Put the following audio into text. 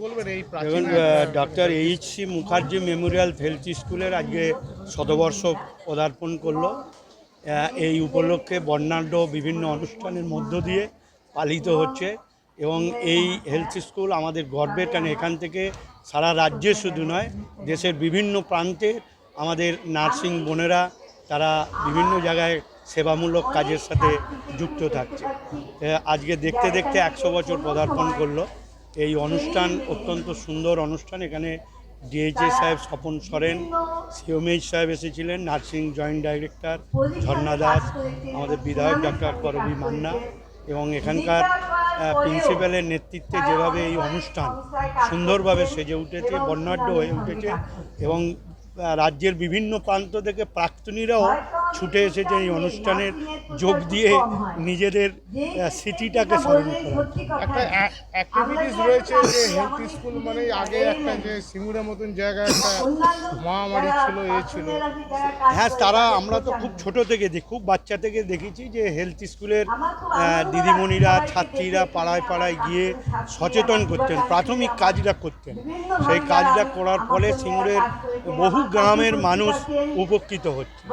দেখুন doctor H C Mukherjee memorial health স্কুলের আজকে শতবর্ষ পদার্পণ করল। এই উপলক্ষে বর্ণাঢ্য বিভিন্ন অনুষ্ঠানের মধ্য দিয়ে পালিত হচ্ছে এবং এই হেলথ স্কুল আমাদের গর্বের কারণ এখান থেকে সারা রাজ্যে শুধু নয় দেশের বিভিন্ন প্রান্তে আমাদের নার্সিং বোনেরা তারা বিভিন্ন জায়গায় সেবামূলক কাজের সাথে যুক্ত থাকছে। আজকে দেখতে দেখতে একশো বছর পদার্পণ করল। এই অনুষ্ঠান অত্যন্ত সুন্দর অনুষ্ঠান। এখানে ডিএইচএ সাহেব স্বপন সরেন সিওমএইচ সাহেব এসেছিলেন, nursing joint director, Jharna Das, আমাদের বিধায়ক ডক্টর করবী মান্না এবং এখানকার প্রিন্সিপালের নেতৃত্বে যেভাবে এই অনুষ্ঠান সুন্দরভাবে সেজে উঠেছে, বর্ণাঢ্য হয়ে উঠেছে এবং রাজ্যের বিভিন্ন প্রান্ত থেকে প্রাক্তনীরাও ছুটে এসেছে এই অনুষ্ঠানের যোগ দিয়ে নিজেদের সিটিটাকে স্মরণ করা। একটা অ্যাক্টিভিটিস রয়েছে যে হেলথ স্কুল মানে আগে একটা যে সিঙ্গুরের মতন জায়গা একটা মহামারী ছিল এ ছিল। হ্যাঁ তারা আমরা তো খুব ছোট থেকে দেখি খুব বাচ্চা থেকে দেখেছি যে হেলথ স্কুলের দিদিমণিরা ছাত্রীরা পাড়ায় পাড়ায় গিয়ে সচেতন করতেন প্রাথমিক কাজটা করতেন। সেই কাজটা করার ফলে সিঙ্গুরের বহু গ্রামের মানুষ উপকৃত হচ্ছে।